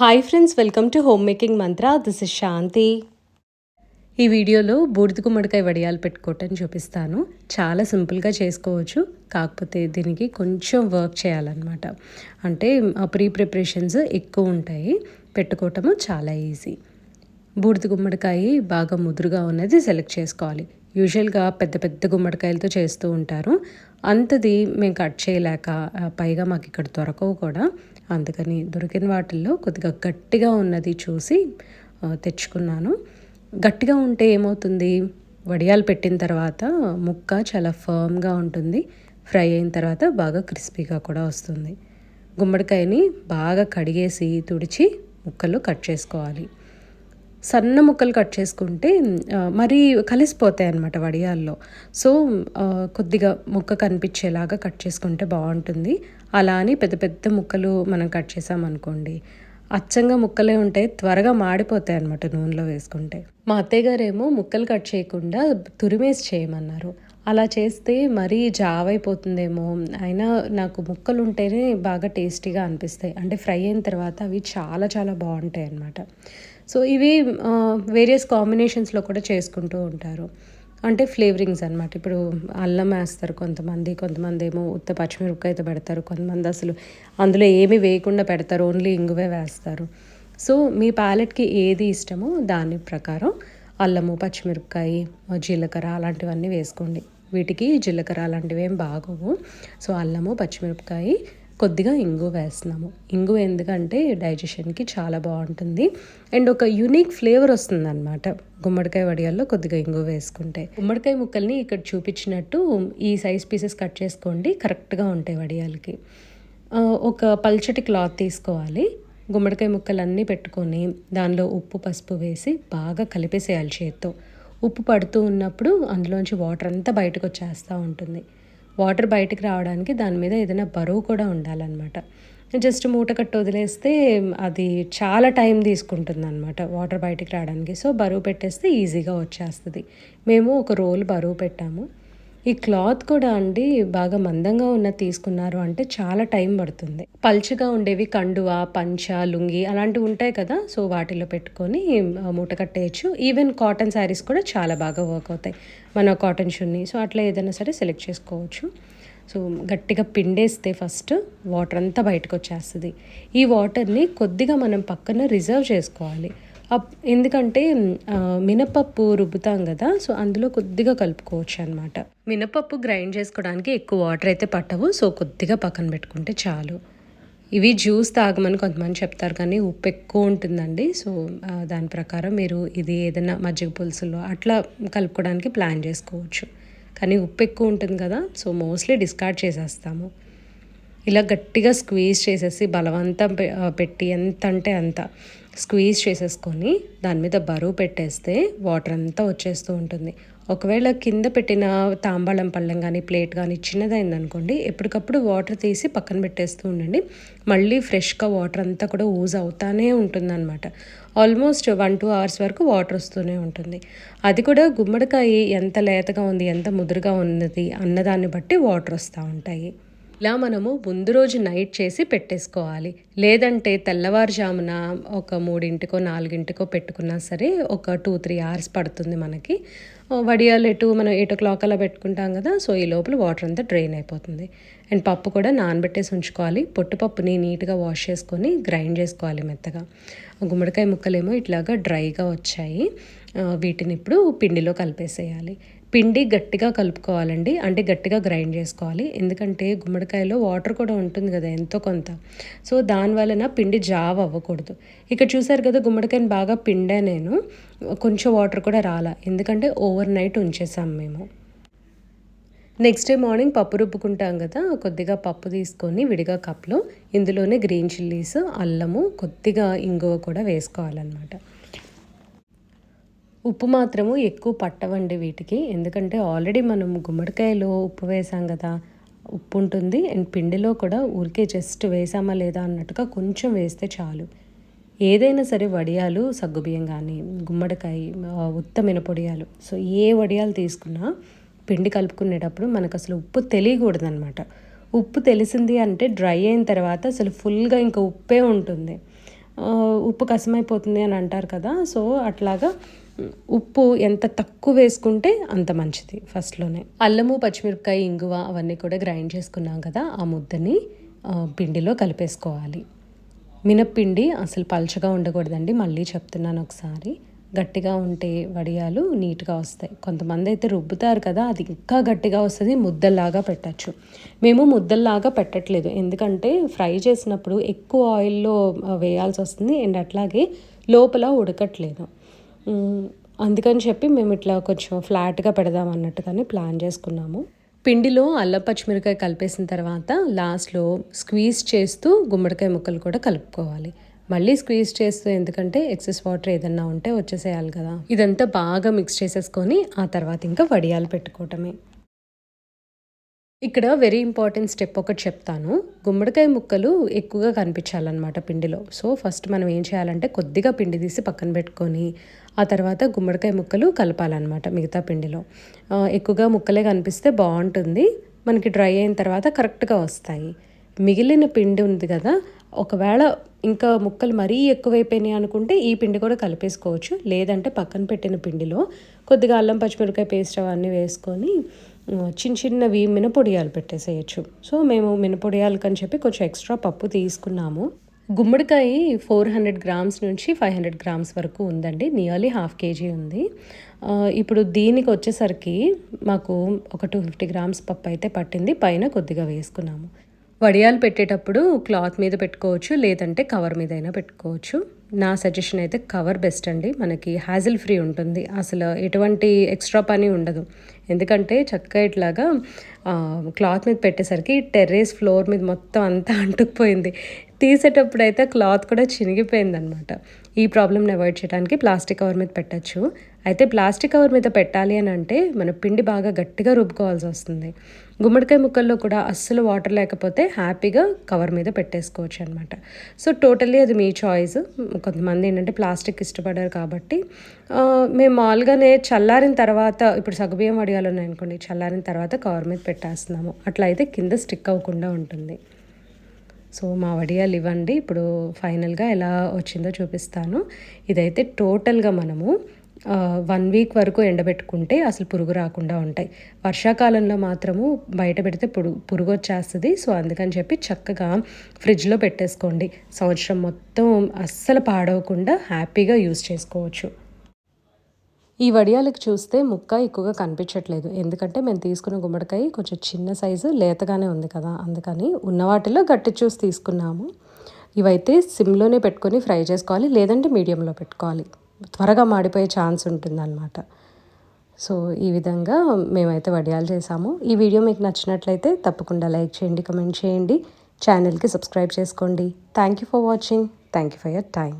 Hi friends welcome to home making mantra this is Shanti ఈ వీడియోలో బూడిద గుమ్మడికాయ వడియాలు పెట్టుకోవటం చూపిస్తాను. చాలా సింపుల్గా చేసుకోవచ్చు. కాకపోతే దీనికి కొంచెం వర్క్ చేయాలన్నమాట. అంటే ప్రీ ప్రిపరేషన్స్ ఎక్కువ ఉంటాయి. పెట్టుకోవటము చాలా ఈజీ బూడిద గుమ్మడికాయ బాగా ముదురుగా ఉన్నది సెలెక్ట్ చేసుకోవాలి. యూజువల్గా పెద్ద పెద్ద గుమ్మడికాయలతో చేస్తూ ఉంటారు. అంతది మేము కట్ చేయలేక పైగా మాకు ఇక్కడ దొరకవు కూడా. అందుకని దొరికిన వాటిల్లో కొద్దిగా గట్టిగా ఉన్నది చూసి తెచ్చుకున్నాను. గట్టిగా ఉంటే ఏమవుతుంది? వడియాలు పెట్టిన తర్వాత ముక్క చాలా ఫర్మ్గా ఉంటుంది. ఫ్రై అయిన తర్వాత బాగా క్రిస్పీగా కూడా వస్తుంది. గుమ్మడికాయని బాగా కడిగేసి తుడిచి ముక్కలు కట్ చేసుకోవాలి. సన్న ముక్కలు కట్ చేసుకుంటే మరీ కలిసిపోతాయి అన్నమాట వడియాల్లో. సో కొద్దిగా ముక్క కనిపించేలాగా కట్ చేసుకుంటే బాగుంటుంది. అలా అని పెద్ద పెద్ద ముక్కలు మనం కట్ చేసామనుకోండి అచ్చంగా ముక్కలే ఉంటాయి త్వరగా మాడిపోతాయి అనమాట నూనెలో వేసుకుంటే. మా అత్తయ్య గారేమో ముక్కలు కట్ చేయకుండా తురిమేసి చేయమన్నారు. అలా చేస్తే మరీ జావైపోతుందేమో అయినా నాకు ముక్కలు ఉంటేనే బాగా టేస్టీగా అనిపిస్తాయి. అంటే ఫ్రై అయిన తర్వాత అవి చాలా చాలా బాగుంటాయి అన్నమాట. సో ఇవి వేరియస్ కాంబినేషన్స్లో కూడా చేసుకుంటూ ఉంటారు. అంటే ఫ్లేవరింగ్స్ అనమాట ఇప్పుడు అల్లం వేస్తారు కొంతమంది కొంతమంది ఏమో ఉత్త పచ్చిమిరపకాయతో పెడతారు కొంతమంది అసలు అందులో ఏమి వేయకుండా పెడతారు ఓన్లీ ఇంగువే వేస్తారు. సో మీ ప్యాలెట్కి ఏది ఇష్టమో దాని ప్రకారం అల్లము పచ్చిమిరపకాయ జీలకర్ర అలాంటివన్నీ వేసుకోండి. వీటికి జీలకర్ర అలాంటివి ఏం బాగోవు. సో అల్లము పచ్చిమిరపకాయ కొద్దిగా ఇంగు వేస్తున్నాము. ఇంగు ఎందుకంటే డైజెషన్కి చాలా బాగుంటుంది. అండ్ ఒక యూనిక్ ఫ్లేవర్ వస్తుంది అనమాట గుమ్మడికాయ వడియాల్లో కొద్దిగా ఇంగు వేసుకుంటే. గుమ్మడికాయ ముక్కల్ని ఇక్కడ చూపించినట్టు ఈ సైజ్ పీసెస్ కట్ చేసుకోండి. కరెక్ట్గా ఉంటాయి వడియాలకి. ఒక పల్చటి క్లాత్ తీసుకోవాలి. గుమ్మడికాయ ముక్కలు అన్నీ పెట్టుకొని దానిలో ఉప్పు పసుపు వేసి బాగా కలిపేసేయాలి చేత్తో. ఉప్పు పడుతూ ఉన్నప్పుడు అందులోంచి వాటర్ అంతా బయటకు వచ్చేస్తూ ఉంటుంది. వాటర్ బయటికి రావడానికి దాని మీద ఏదైనా బరువు కూడా ఉండాలన్నమాట. జస్ట్ మూటకట్టు వదిలేస్తే అది చాలా టైం తీసుకుంటుంది అనమాట వాటర్ బయటికి రావడానికి. సో బరువు పెట్టేస్తే ఈజీగా వచ్చేస్తుంది. మేము ఒక రోల్ బరువు పెట్టాము. ఈ క్లాత్ కూడా అండి బాగా మందంగా ఉన్న తీసుకున్నారు అంటే చాలా టైం పడుతుంది. పల్చగా ఉండేవి కండువా పంచ లుంగి అలాంటివి ఉంటాయి కదా సో వాటిలో పెట్టుకొని మూట కట్టేయచ్చు. ఈవెన్ కాటన్ శారీస్ కూడా చాలా బాగా వర్క్ అవుతాయి. మన కాటన్ చున్నీ సో అట్లా ఏదైనా సరే సెలెక్ట్ చేసుకోవచ్చు. సో గట్టిగా పిండేస్తే ఫస్ట్ వాటర్ అంతా బయటకు వచ్చేస్తుంది. ఈ వాటర్ని కొద్దిగా మనం పక్కన రిజర్వ్ చేసుకోవాలి. ఎందుకంటే మినపప్పు రుబ్బుతాం కదా సో అందులో కొద్దిగా కలుపుకోవచ్చు అనమాట మినపప్పు గ్రైండ్ చేసుకోవడానికి ఎక్కువ వాటర్ అయితే పట్టవు సో కొద్దిగా పక్కన పెట్టుకుంటే చాలు. ఇవి జ్యూస్ తాగమని కొంతమంది చెప్తారు కానీ ఉప్పు ఎక్కువ ఉంటుందండి. సో దాని ప్రకారం మీరు ఇది ఏదైనా మజ్జిగ పులుసులో అట్లా కలుపుకోవడానికి ప్లాన్ చేసుకోవచ్చు. కానీ ఉప్పు ఎక్కువ ఉంటుంది కదా సో మోస్ట్లీ డిస్కార్డ్ చేసేస్తాము. ఇలా గట్టిగా స్క్వీజ్ చేసేసి బలవంతం పెట్టి ఎంత అంటే అంత. స్క్వీజ్ చేసేసుకొని దాని మీద బరువు పెట్టేస్తే వాటర్ అంతా వచ్చేస్తూ ఉంటుంది. ఒకవేళ కింద పెట్టిన తాంబాళం పళ్ళం కానీ ప్లేట్ కానీ చిన్నదైందనుకోండి ఎప్పటికప్పుడు వాటర్ తీసి పక్కన పెట్టేస్తూ ఉండండి. మళ్ళీ ఫ్రెష్గా వాటర్ అంతా కూడా ఊజ్ అవుతానే ఉంటుందన్నమాట. ఆల్మోస్ట్ వన్ టూ అవర్స్ వరకు వాటర్ వస్తూనే ఉంటుంది. అది కూడా గుమ్మడికాయ ఎంత లేతగా ఉంది ఎంత ముదురుగా ఉన్నది అన్నదాన్ని బట్టి వాటర్ వస్తూ ఉంటాయి. ఇలా మనము ముందు రోజు నైట్ చేసి పెట్టేసుకోవాలి. లేదంటే తెల్లవారుజామున ఒక మూడింటికో నాలుగింటికో పెట్టుకున్నా సరే ఒక టూ త్రీ అవర్స్ పడుతుంది మనకి. వడియాలు ఎటు మనం ఎయిట్ ఓ క్లాక్ అలా పెట్టుకుంటాం కదా సో ఈ లోపల వాటర్ అంతా డ్రైన్ అయిపోతుంది. అండ్ పప్పు కూడా నానబెట్టేసి ఉంచుకోవాలి. పొట్టుపప్పుని నీట్గా వాష్ చేసుకొని గ్రైండ్ చేసుకోవాలి మెత్తగా. గుమ్మడికాయ ముక్కలేమో ఇట్లాగా డ్రైగా వచ్చాయి. వీటిని ఇప్పుడు పిండిలో కలిపేసేయాలి. పిండి గట్టిగా కలుపుకోవాలండి. అంటే గట్టిగా గ్రైండ్ చేసుకోవాలి. ఎందుకంటే గుమ్మడికాయలో వాటర్ కూడా ఉంటుంది కదా ఎంతో కొంత. సో దానివలన పిండి జావ్ అవ్వకూడదు. ఇక్కడ చూసారు కదా గుమ్మడికాయని బాగా పిండే నేను. కొంచెం వాటర్ కూడా రాలా. ఎందుకంటే ఓవర్ నైట్ ఉంచేసాం మేము. నెక్స్ట్ డే మార్నింగ్ పప్పు రుబ్బుకుంటాం కదా. కొద్దిగా పప్పు తీసుకొని విడిగా కప్లో ఇందులోనే గ్రీన్ చిల్లీస్ అల్లము కొద్దిగా ఇంగువ కూడా వేసుకోవాలన్నమాట. ఉప్పు మాత్రము ఎక్కువ పట్టవండి వీటికి. ఎందుకంటే ఆల్రెడీ మనం గుమ్మడికాయలో ఉప్పు వేసాం కదా ఉప్పు ఉంటుంది అండ్ పిండిలో కూడా ఊరికే జస్ట్ వేసామా లేదా అన్నట్టుగా కొంచెం వేస్తే చాలు. ఏదైనా సరే వడియాలు సగ్గుబియ్యం కానీ గుమ్మడికాయ ఉత్త మినపొడియాలు సో ఏ వడియాలు తీసుకున్నా పిండి కలుపుకునేటప్పుడు మనకు అసలు ఉప్పు తెలియకూడదనమాట ఉప్పు తెలిసింది అంటే డ్రై అయిన తర్వాత అసలు ఫుల్గా ఇంకా ఉప్పే ఉంటుంది. ఉప్పు కసమైపోతుంది అని అంటారు కదా సో అట్లాగా ఉప్పు ఎంత తక్కువ వేసుకుంటే అంత మంచిది ఫస్ట్లోనే. అల్లము పచ్చిమిరపకాయ ఇంగువ అవన్నీ కూడా గ్రైండ్ చేసుకున్నాం కదా ఆ ముద్దని పిండిలో కలిపేసుకోవాలి. మినప్పిండి అసలు పలుచగా ఉండకూడదండి మళ్ళీ చెప్తున్నాను ఒకసారి. గట్టిగా ఉంటే వడియాలు నీట్గా వస్తాయి. కొంతమంది అయితే రుబ్బుతారు కదా అది ఇంకా గట్టిగా వస్తుంది ముద్దల్లాగా పెట్టచ్చు. మేము ముద్దల్లాగా పెట్టట్లేదు ఎందుకంటే ఫ్రై చేసినప్పుడు ఎక్కువ ఆయిల్లో వేయాల్సి వస్తుంది అండ్ అట్లాగే లోపల ఉడకట్లేదు. అందుకని చెప్పి మేము ఇట్లా కొంచెం ఫ్లాట్గా పెడదాం అన్నట్టుగానే ప్లాన్ చేసుకున్నాము. పిండిలో అల్లం పచ్చిమిరకాయ కలిపేసిన తర్వాత లాస్ట్లో స్క్వీజ్ చేస్తూ గుమ్మడికాయ ముక్కలు కూడా కలుపుకోవాలి. మళ్ళీ స్క్వీజ్ చేస్తూ ఎందుకంటే ఎక్సెస్ వాటర్ ఏదన్నా ఉంటే వచ్చేసేయాలి కదా. ఇదంతా బాగా మిక్స్ చేసేసుకొని ఆ తర్వాత ఇంకా వడియాలు పెట్టుకోవటమే. ఇక్కడ వెరీ ఇంపార్టెంట్ స్టెప్ ఒకటి చెప్తాను. గుమ్మడికాయ ముక్కలు ఎక్కువగా కనిపించాలన్నమాట పిండిలో. సో ఫస్ట్ మనం ఏం చేయాలంటే కొద్దిగా పిండి తీసి పక్కన పెట్టుకొని ఆ తర్వాత గుమ్మడికాయ ముక్కలు కలపాలన్నమాట మిగతా పిండిలో. ఎక్కువగా ముక్కలే కనిపిస్తే బాగుంటుంది. మనకి డ్రై అయిన తర్వాత కరెక్ట్గా వస్తాయి. మిగిలిన పిండి ఉంది కదా ఒకవేళ ఇంకా ముక్కలు మరీ ఎక్కువైపోయినాయి అనుకుంటే ఈ పిండి కూడా కలిపేసుకోవచ్చు. లేదంటే పక్కన పెట్టిన పిండిలో కొద్దిగా అల్లం పచ్చిమిరపకాయ పేస్ట్ అవన్నీ వేసుకొని చిన్న చిన్నవి మినపొడియాలు పెట్టేసేయచ్చు. సో మేము మినపొడియాలకు అని చెప్పి కొంచెం ఎక్స్ట్రా పప్పు తీసుకున్నాము. గుమ్మడికాయ ఫోర్ హండ్రెడ్ గ్రామ్స్ నుంచి ఫైవ్ హండ్రెడ్ గ్రామ్స్ వరకు ఉందండి. నియర్లీ హాఫ్ కేజీ ఉంది. ఇప్పుడు దీనికి వచ్చేసరికి మాకు ఒక టూ ఫిఫ్టీ గ్రామ్స్ పప్పు అయితే పట్టింది. పైన కొద్దిగా వేసుకున్నాము. వడియాలు పెట్టేటప్పుడు క్లాత్ మీద పెట్టుకోవచ్చు లేదంటే కవర్ మీద అయినా పెట్టుకోవచ్చు. నా సజెషన్ అయితే కవర్ బెస్ట్ అండి. మనకి హ్యాజిల్ ఫ్రీ ఉంటుంది. అసలు ఎటువంటి ఎక్స్ట్రా పని ఉండదు. ఎందుకంటే చక్కగా ఇట్లాగా క్లాత్ మీద పెట్టేసరికి టెర్రేస్ ఫ్లోర్ మీద మొత్తం అంతా అంటుకుపోయింది. తీసేటప్పుడు అయితే క్లాత్ కూడా చినిగిపోయింది అనమాట ఈ ప్రాబ్లమ్ని అవాయిడ్ చేయడానికి ప్లాస్టిక్ కవర్ మీద పెట్టచ్చు. అయితే ప్లాస్టిక్ కవర్ మీద పెట్టాలి అని అంటే మన పిండి బాగా గట్టిగా రుబ్బుకోవాల్సి వస్తుంది. గుమ్మడికాయ ముక్కల్లో కూడా అస్సలు వాటర్ లేకపోతే హ్యాపీగా కవర్ మీద పెట్టేసుకోవచ్చు అనమాట సో టోటల్లీ అది మీ చాయిస్. కొంతమంది ఏంటంటే ప్లాస్టిక్ ఇష్టపడారు కాబట్టి మేము మామూలుగానే చల్లారిన తర్వాత ఇప్పుడు సగబియ్యం వడియాలు ఉన్నాయనుకోండి చల్లారిన తర్వాత కవర్ మీద పెట్టేస్తున్నాము. అట్లా అయితే కింద స్టిక్ అవ్వకుండా ఉంటుంది. సో మా వడియాలు ఇవ్వండి. ఇప్పుడు ఫైనల్గా ఎలా వచ్చిందో చూపిస్తాను. ఇదైతే టోటల్గా మనము వన్ వీక్ వరకు ఎండబెట్టుకుంటే అసలు పురుగు రాకుండా ఉంటాయి. వర్షాకాలంలో మాత్రము బయట పెడితే పురుగు పురుగు వచ్చేస్తుంది. సో అందుకని చెప్పి చక్కగా ఫ్రిడ్జ్లో పెట్టేసుకోండి. సంవత్సరం మొత్తం అస్సలు పాడవకుండా హ్యాపీగా యూజ్ చేసుకోవచ్చు. ఈ వడియాలకు చూస్తే ముక్క ఎక్కువగా కనిపించట్లేదు. ఎందుకంటే మేము తీసుకున్న గుమ్మడికాయ కొంచెం చిన్న సైజు లేతగానే ఉంది కదా. అందుకని ఉన్న వాటిలో గట్టి చూసి తీసుకున్నాము. ఇవైతే సిమ్లోనే పెట్టుకొని ఫ్రై చేసుకోవాలి లేదంటే మీడియంలో పెట్టుకోవాలి. త్వరగా మాడిపోయే ఛాన్స్ ఉంటుందన్నమాట. సో ఈ విధంగా మేమైతే వడియాలు చేసాము. ఈ వీడియో మీకు నచ్చినట్లయితే తప్పకుండా లైక్ చేయండి కమెంట్ చేయండి. ఛానల్కి సబ్స్క్రైబ్ చేసుకోండి. Thank you for watching. Thank you for your time.